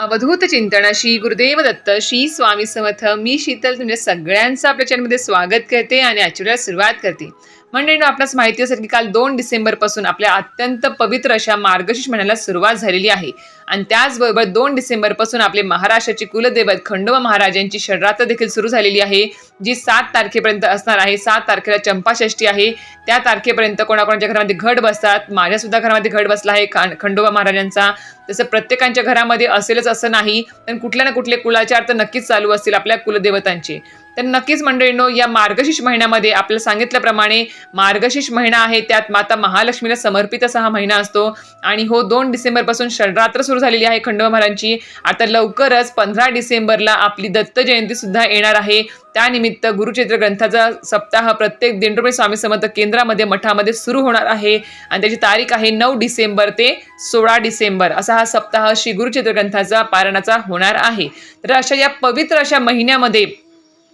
अवधूत चिंतन श्री गुरुदेव दत्त श्री स्वामी समर्थ मी शीतल तुमच्या सगळ्यांचं आपल्या चॅनलमध्ये स्वागत करते आणि आजच्या सुरुवात करते. मंडळीनं आपल्यास माहिती असेल की काल दोन डिसेंबरपासून आपल्या अत्यंत पवित्र अशा मार्गशीर्ष महिन्याला सुरुवात झालेली आहे. आणि त्याचबरोबर दोन डिसेंबरपासून आपले महाराष्ट्राचे कुलदैवत खंडोबा महाराजांची षडरात्र देखील सुरू झालेली आहे जी सात तारखेपर्यंत असणार आहे. सात तारखेला चंपाषष्ठी आहे. त्या तारखेपर्यंत कोणाकोणाच्या घरामध्ये घट बसतात? माझ्यासुद्धा घरामध्ये घट बसला आहे खंडोबा महाराजांचा. तसं प्रत्येकांच्या घरामध्ये असेलच असं नाही पण कुठल्या ना कुठले कुलाचार तर नक्कीच चालू असतील आपल्या कुलदेवतांचे. तर नक्कीच मंडळींनो या मार्गशीर्ष महिन्यामध्ये आपल्याला सांगितल्याप्रमाणे मार्गशीर्ष महिना आहे त्यात माता महालक्ष्मीला समर्पित असा हा महिना असतो. आणि हो दोन डिसेंबरपासून षडरात्र सुरू झालेली आहे खंडोबा महाराजांची. आता लवकरच पंधरा डिसेंबरला आपली दत्त जयंतीसुद्धा येणार आहे. त्यानिमित्त गुरुचैत्र ग्रंथाचा सप्ताह प्रत्येक दिंडोबे स्वामी समर्थ केंद्रामध्ये मठामध्ये सुरू होणार आहे. आणि त्याची तारीख आहे नऊ डिसेंबर ते सोळा डिसेंबर. असा हा सप्ताह श्री गुरुचैत्र ग्रंथाचा पारणाचा होणार आहे. तर अशा या पवित्र अशा महिन्यामध्ये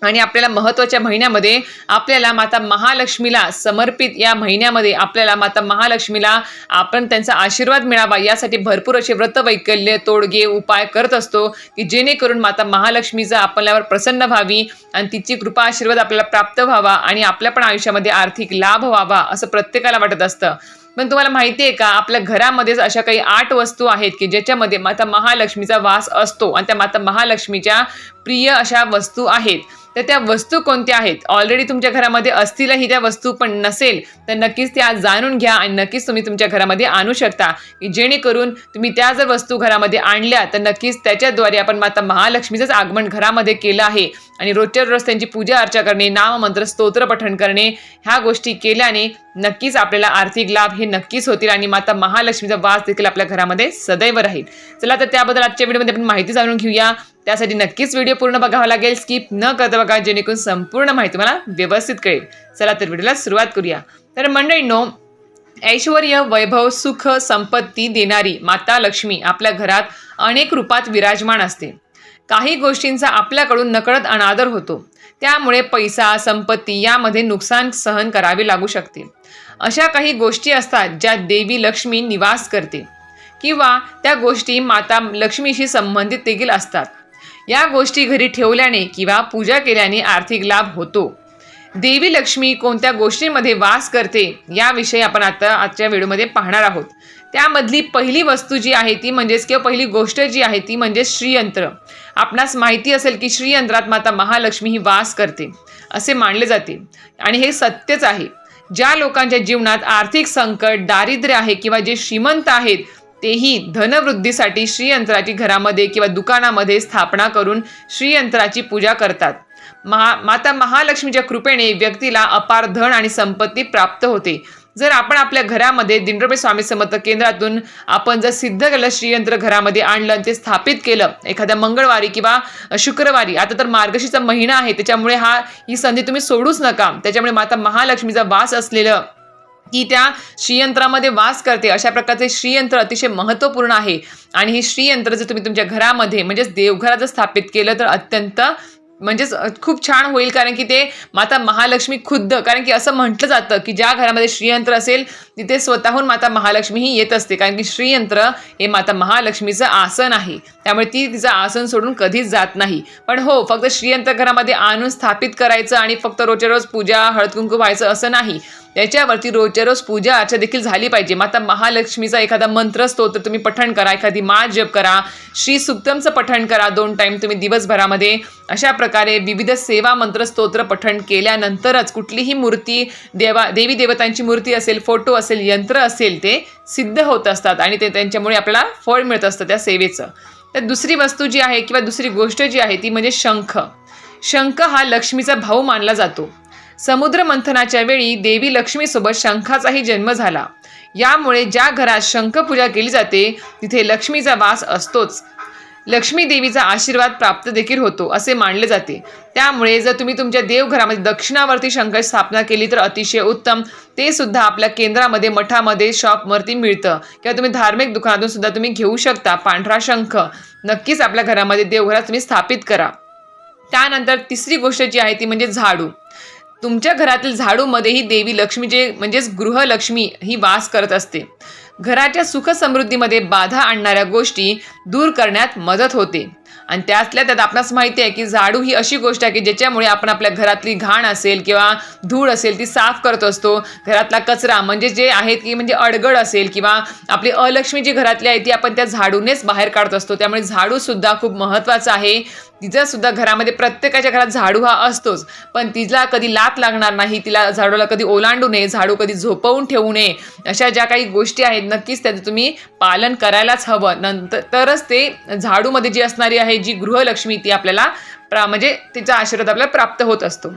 आणि आपल्याला महत्त्वाच्या महिन्यामध्ये आपल्याला माता महालक्ष्मीला समर्पित या महिन्यामध्ये आपल्याला माता महालक्ष्मीला आपण त्यांचा आशीर्वाद मिळावा. यासाठी भरपूर असे व्रतवैकल्य तोडगे उपाय करत असतो की जेणेकरून माता महालक्ष्मीचा आपल्यावर प्रसन्न व्हावी आणि तिची कृपा आशीर्वाद आपल्याला प्राप्त व्हावा आणि आपल्या पण आयुष्यामध्ये आर्थिक लाभ व्हावा असं प्रत्येकाला वाटत असतं. पण तुम्हाला माहिती आहे का आपल्या घरामध्येच अशा काही आठ वस्तू आहेत की ज्याच्यामध्ये माता महालक्ष्मीचा वास असतो आणि त्या माता महालक्ष्मीच्या प्रिय अशा वस्तू आहेत. तर त्या वस्तू कोणत्या आहेत? ऑलरेडी तुमच्या घरामध्ये असतीलही त्या वस्तू पण नसेल तर नक्कीच त्या जाणून घ्या आणि नक्कीच तुम्ही तुमच्या घरामध्ये आणू शकता. की जेणेकरून तुम्ही त्या जर वस्तू घरामध्ये आणल्या तर नक्कीच त्याच्याद्वारे आपण माता महालक्ष्मीचंच आगमन घरामध्ये केलं आहे. आणि रोजच्या रोज त्यांची पूजा अर्चा करणे नाममंत्र स्तोत्र पठण करणे ह्या गोष्टी केल्याने नक्कीच आपल्याला आर्थिक लाभ हे नक्कीच होतील आणि माता महालक्ष्मीचा वास देखील आपल्या घरामध्ये सदैव राहील. चला तर त्याबद्दल आजच्या व्हिडिओमध्ये आपण माहिती जाणून घेऊया. त्यासाठी नक्कीच व्हिडिओ पूर्ण बघावा लागेल. स्किप न करता बघा जेणेकरून संपूर्ण माहिती मला व्यवस्थित कळेल. चला तर व्हिडिओला सुरुवात करूया. तर मंडळींनो ऐश्वर वैभव सुख संपत्ती देणारी माता लक्ष्मी आपल्या घरात अनेक रूपात विराजमान असते. काही गोष्टींचा आपल्याकडून नकळत अनादर होतो. त्यामुळे पैसा संपत्ती यामध्ये नुकसान सहन करावे लागू शकते. अशा काही गोष्टी असतात ज्या देवी लक्ष्मी निवास करते. किंवा त्या गोष्टी माता लक्ष्मीशी संबंधित देखील असतात. या गोष्टी घरी ठेवल्याने किंवा पूजा केल्याने आर्थिक लाभ होतो. देवी लक्ष्मी कोणत्या गोष्टींमध्ये वास करते याविषयी आपण आता आजच्या व्हिडिओमध्ये पाहणार आहोत. त्यामधली पहिली वस्तू जी आहे ती म्हणजेच किंवा पहिली गोष्ट जी आहे ती म्हणजे श्रीयंत्र. आपणास माहिती असेल की श्रीयंत्रात माता महालक्ष्मी ही वास करते असे मानले जाते. आणि हे सत्यच आहे. ज्या लोकांच्या जीवनात आर्थिक संकट दारिद्र्य आहे किंवा जे श्रीमंत आहेत तेही धनवृद्धीसाठी श्रीयंत्राची घरामध्ये किंवा दुकानामध्ये स्थापना करून श्रीयंत्राची पूजा करतात. महा माता महालक्ष्मीच्या कृपेने व्यक्तीला अपार धन आणि संपत्ती प्राप्त होते. जर आपण आपल्या घरामध्ये दिंडोबे स्वामी समर्थ केंद्रातून आपण जर सिद्ध केलं श्रीयंत्र घरामध्ये आणलं आणि ते स्थापित केलं एखाद्या मंगळवारी किंवा शुक्रवारी आता तर मार्गशीचा महिना आहे त्याच्यामुळे हा ही संधी तुम्ही सोडूच नका. त्याच्यामुळे माता महालक्ष्मीचा वास असलेलं की त्या श्रीयंत्रामध्ये वास करते अशा प्रकारचे श्रीयंत्र अतिशय महत्त्वपूर्ण आहे. आणि हे श्रीयंत्र जर तुम्ही तुमच्या घरामध्ये म्हणजेच देवघरात जर स्थापित केलं तर अत्यंत म्हणजेच खूप छान होईल कारण की ते माता महालक्ष्मी खुद्द कारण की असं म्हटलं जातं की ज्या घरामध्ये श्रीयंत्र असेल तिथे स्वतःहून माता महालक्ष्मी ही येत असते. कारण की श्रीयंत्र हे माता महालक्ष्मीचं आसन आहे. त्यामुळे ती तिचं आसन सोडून कधीच जात नाही. पण हो फक्त श्रीयंत्र घरामध्ये आणून स्थापित करायचं आणि फक्त रोजच्या रोज पूजा हळद कुंकू व्हायचं असं नाही. त्याच्यावरती रोजच्या रोज पूजा अर्चा देखील झाली पाहिजे. माता महालक्ष्मीचा एखादा मंत्र स्तोत्र तुम्ही पठण करा. एखादी माळ जप करा. श्री सुक्तमचं पठण करा दोन टाईम तुम्ही दिवसभरामध्ये. अशा प्रकारे विविध सेवा मंत्र स्तोत्र पठण केल्यानंतरच कुठलीही मूर्ती देवा देवी देवतांची मूर्ती असेल फोटो असेल यंत्र असेल ते सिद्ध होत असतात आणि ते त्यांच्यामुळे आपल्याला फळ मिळत असतं त्या सेवेचं. तर दुसरी वस्तू जी आहे किंवा दुसरी गोष्ट जी आहे ती म्हणजे शंख. शंख हा लक्ष्मीचा भाऊ मानला जातो. समुद्र मंथनाच्या वेळी देवी लक्ष्मीसोबत शंखाचाही जन्म झाला. यामुळे ज्या घरात शंखपूजा केली जाते तिथे लक्ष्मीचा वास असतोच. लक्ष्मी देवीचा आशीर्वाद प्राप्त देखील होतो असे मानले जाते. त्यामुळे जर तुम्ही तुमच्या देवघरामध्ये दक्षिणावरती शंख स्थापना केली तर अतिशय उत्तम. ते सुद्धा आपल्या केंद्रामध्ये मठामध्ये शॉपवरती मिळतं. किंवा तुम्ही धार्मिक दुकानातून सुद्धा तुम्ही घेऊ शकता पांढरा शंख. नक्कीच आपल्या घरामध्ये देवघरात तुम्ही स्थापित करा. त्यानंतर तिसरी गोष्ट जी आहे ती म्हणजे झाडू. तुमच्या घरातील झाडूमध्येही देवी लक्ष्मीचे म्हणजेच गृहलक्ष्मी ही वास करत असते. घराच्या सुखसमृद्धीमध्ये बाधा आणणाऱ्या गोष्टी दूर करण्यात मदत होते. आणि त्यातल्या त्यात आपणास माहिती आहे की झाडू ही अशी गोष्ट आहे की ज्याच्यामुळे आपण आपल्या घरातली घाण असेल किंवा धूळ असेल ती साफ करत असतो. घरातला कचरा म्हणजे जे आहेत की म्हणजे अडगड असेल किंवा आपली अलक्ष्मी जी घरातली आहे ती आपण त्या झाडूनेच बाहेर काढत असतो. त्यामुळे झाडूसुद्धा खूप महत्त्वाचं आहे. तिचासुद्धा घरामध्ये प्रत्येकाच्या घरात झाडू हा असतोच. पण तिला कधी लात लागणार नाही तिला झाडूला कधी ओलांडू नये झाडू कधी झोपवून ठेवू नये अशा ज्या काही गोष्टी आहेत नक्कीच त्याचं तुम्ही पालन करायलाच हवं. नंतर तरच ते झाडूमध्ये जी असणारी आहे जी गृहलक्ष्मी ती आपल्याला प्रा म्हणजे तिचा आशीर्वाद आपल्याला प्राप्त होत असतो.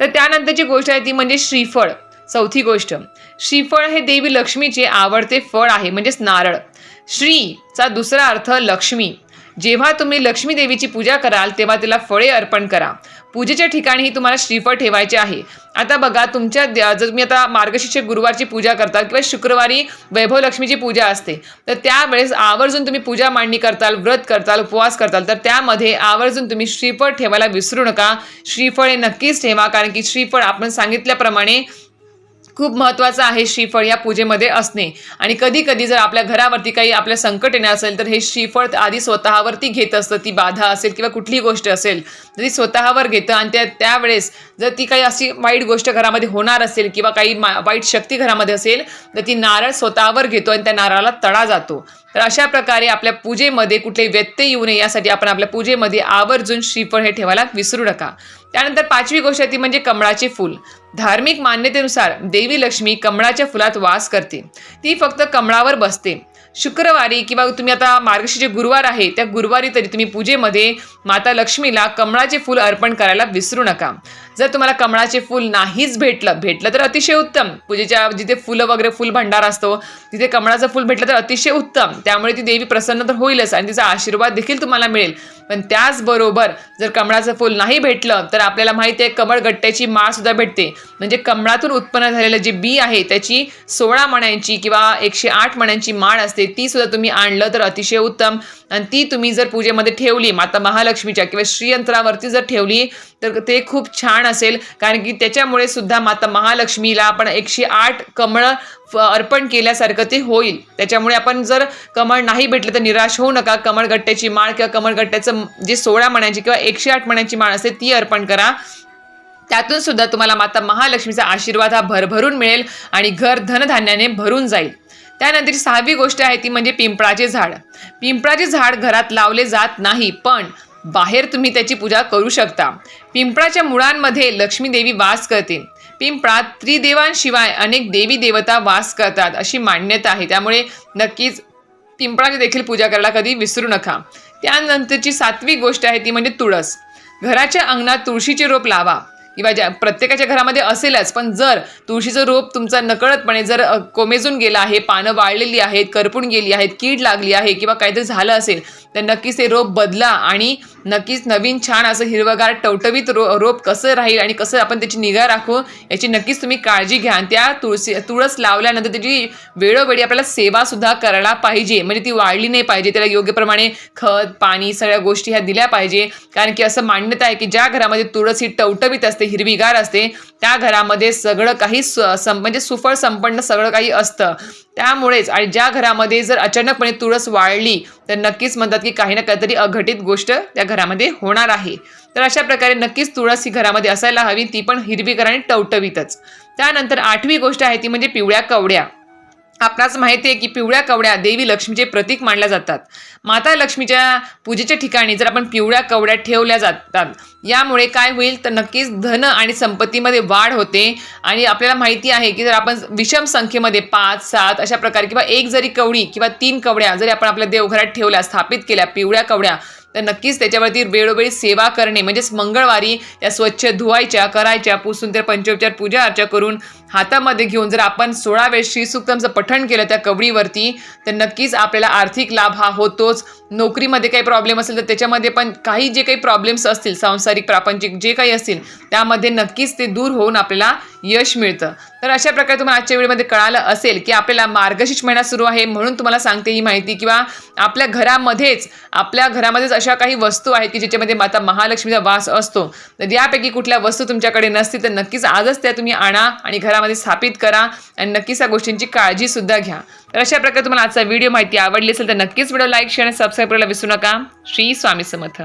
तर त्यानंतरची गोष्ट आहे ती म्हणजे श्रीफळ. चौथी गोष्ट. श्रीफळ हे देवी लक्ष्मीचे आवडते फळ आहे म्हणजेच नारळ. श्रीचा दुसरा अर्थ लक्ष्मी. जेव्हा तुम्ही लक्ष्मी देवीची पूजा कराल तेव्हा तिला फळे अर्पण करा. पूजेच्या ठिकाणीही तुम्हाला श्रीफळ ठेवायचे आहे. आता बघा तुमच्या द्या- जर तुम्ही आता मार्गशीर्ष गुरुवारची पूजा करता किंवा शुक्रवारी वैभव लक्ष्मीची पूजा असते तर त्यावेळेस आवर्जून तुम्ही पूजा मांडणी करताल व्रत करताल उपवास करताल तर त्यामध्ये आवर्जून तुम्ही श्रीफळ ठेवायला विसरू नका. श्रीफळ हे नक्कीच ठेवा कारण की श्रीफळ आपण सांगितल्याप्रमाणे खूप महत्त्वाचं आहे श्रीफळ या पूजेमध्ये असणे. आणि कधी कधी जर आपल्या घरावरती काही आपल्या संकट येणार असेल तर हे श्रीफळ आधी स्वतःवरती घेत असतं. ती बाधा असेल किंवा कुठली गोष्ट असेल तर ती स्वतःवर घेतं. आणि त्या त्यावेळेस जर ती काही अशी वाईट गोष्ट घरामध्ये होणार असेल किंवा काही मा वाईट शक्ती घरामध्ये असेल तर ती नारळ स्वतःवर घेतो आणि त्या नारळाला तडा जातो. तर अशा प्रकारे आपल्या पूजेमध्ये कुठले व्यत्यय येऊ नये यासाठी आपण आपल्या पूजेमध्ये आवर्जून श्रीफळ हे ठेवायला विसरू नका. त्यानंतर पाचवी गोष्ट आहे ती म्हणजे कमळाचे फूल. धार्मिक मान्यतेनुसार देवी लक्ष्मी कमळाच्या फुलात वास करते. ती फक्त कमळावर बसते. शुक्रवारी किंवा तुम्ही आता मार्गशीचे गुरुवार आहे त्या गुरुवारी तरी तुम्ही पूजेमध्ये माता लक्ष्मीला कमळाचे फूल अर्पण करायला विसरू नका. जर तुम्हाला कमळाचे फूल नाहीच भेटलं भेटलं तर अतिशय उत्तम. पूजेच्या जिथे फुलं वगैरे फुल भंडार असतो तिथे कमळाचं फूल भेटलं तर अतिशय उत्तम. त्यामुळे ती देवी प्रसन्न तर होईलच आणि तिचा आशीर्वाद देखील तुम्हाला मिळेल. पण त्याचबरोबर जर कमळाचं फूल नाही भेटलं तर आपल्याला माहिती आहे कमळ गट्ट्याची माळ सुद्धा भेटते. म्हणजे कमळातून उत्पन्न झालेलं जे बी आहे त्याची सोळा मण्यांची किंवा एकशे आठ मण्यांची माळ असते ती सुद्धा तुम्ही आणलं तर अतिशय उत्तम. आणि ती तुम्ही जर पूजेमध्ये ठेवली माता महालक्ष्मीच्या किंवा श्रीयंत्रावरती जर ठेवली तर ते खूप छान असेल. कारण की त्याच्यामुळे सुद्धा माता महालक्ष्मीला आपण एकशे आठ कमळं फ- अर्पण केल्यासारखं ते होईल. त्याच्यामुळे आपण जर कमळ नाही भेटलं तर निराश होऊ नका. कमळगट्ट्याची माळ किंवा कमळगट्ट्याचं जे सोळा मण्याची किंवा एकशे आठ मण्याची माळ असते ती अर्पण करा. त्यातून सुद्धा तुम्हाला माता महालक्ष्मीचा आशीर्वाद हा भरभरून मिळेल आणि घर धनधान्याने भरून जाईल. त्यानंतरची सहावी गोष्ट आहे ती म्हणजे पिंपळाचे झाड. पिंपळाचे झाड घरात लावले जात नाही पण बाहेर तुम्ही त्याची पूजा करू शकता. पिंपळाच्या मुळांमध्ये लक्ष्मी देवी वास करते. पिंपळात त्रिदेवांशिवाय अनेक देवी देवता वास करतात अशी मान्यता आहे. त्यामुळे नक्कीच पिंपळाची देखील पूजा करायला कधी विसरू नका. त्यानंतरची सातवी गोष्ट आहे ती म्हणजे तुळस. घराच्या अंगणात तुळशीचे रोप लावा. किंवा ज्या प्रत्येकाच्या घरामध्ये असेलच पण जर तुळशीचं रोप तुमचा नकळतपणे जर कोमेजून गेलं आहे पानं वाळलेली आहेत करपून गेली आहेत कीड लागली आहे किंवा काहीतरी झालं असेल तर नक्कीच ते रोप बदला आणि नक्कीच नवीन छान असं हिरवगार टवटवीत रो रोप कसं राहील आणि कसं आपण त्याची निगा राखू याची नक्कीच तुम्ही काळजी घ्या. आणि त्या तुळशी तुळस लावल्यानंतर त्याची वेळोवेळी आपल्याला सेवासुद्धा करायला पाहिजे. म्हणजे ती वाळली नाही पाहिजे त्याला योग्यप्रमाणे खत पाणी सगळ्या गोष्टी ह्या दिल्या पाहिजे. कारण की असं मान्यता आहे की ज्या घरामध्ये तुळस ही टवटवीत असते हिरवीगार असते त्या घरामध्ये सगळं काही स सं म्हणजे सुफळ संपन्न सगळं काही असतं. त्यामुळेच आणि ज्या घरामध्ये जर अचानकपणे तुळस वाळली तर नक्कीच म्हणतात की काही ना काहीतरी अघटित गोष्ट त्या घरामध्ये होणार आहे. तर अशा प्रकारे नक्कीच तुळस ही घरामध्ये असायला हवी ती पण हिरवीगार आणि टवटवीतच. त्यानंतर आठवी गोष्ट आहे ती म्हणजे पिवळ्या कवड्या. आपणास माहिती आहे की पिवळ्या कवड्या देवी लक्ष्मीचे प्रतीक मानल्या जातात. माता लक्ष्मीच्या पूजेच्या ठिकाणी जर आपण पिवळ्या कवड्या ठेवल्या जातात यामुळे काय होईल? तर नक्कीच धन आणि संपत्तीमध्ये वाढ होते. आणि आपल्याला माहिती आहे की जर आपण विषम संख्येमध्ये पाच सात अशा प्रकारे किंवा एक जरी कवडी किंवा तीन कवड्या जरी आपण आपल्या देवघरात ठेवल्या स्थापित केल्या पिवळ्या कवड्या तर नक्कीच त्याच्यावरती वेळोवेळी सेवा करणे म्हणजेच मंगळवारी त्या स्वच्छ धुवायच्या करायच्या पुसून त्या पंचोपचार पूजा अर्चा करून हातामध्ये घेऊन जर आपण सोळा वेळ श्रीसुक्तमचं पठण केलं त्या कवडीवरती तर नक्कीच आपल्याला आर्थिक लाभ हा होतोच. नोकरीमध्ये काही प्रॉब्लेम असेल तर त्याच्यामध्ये पण काही जे काही प्रॉब्लेम्स असतील सांसारिक प्रापंचिक जे काही असतील त्यामध्ये नक्कीच ते दूर होऊन आपल्याला यश मिळतं. तर अशा प्रकारे तुम्हाला आजच्या वेळेमध्ये कळालं असेल की आपल्याला मार्गशीर्ष महिना सुरू आहे म्हणून तुम्हाला सांगते ही माहिती किंवा आपल्या घरामध्येच आपल्या घरामध्येच अशा काही वस्तू आहेत की ज्याच्यामध्ये माता महालक्ष्मीचा वास असतो. तर यापैकी कुठल्या वस्तू तुमच्याकडे नसतील तर नक्कीच आजच त्या तुम्ही आणा आणि घरामध्ये स्थापित करा आणि नक्कीच या गोष्टींची काळजीसुद्धा घ्या. तर अशा प्रकारे तुम्हाला आजचा व्हिडिओ माहिती आवडली असेल तर नक्कीच व्हिडिओ लाईक शेअर आणि सबस्क्राईब करायला विसरू नका. श्री स्वामी समर्थ.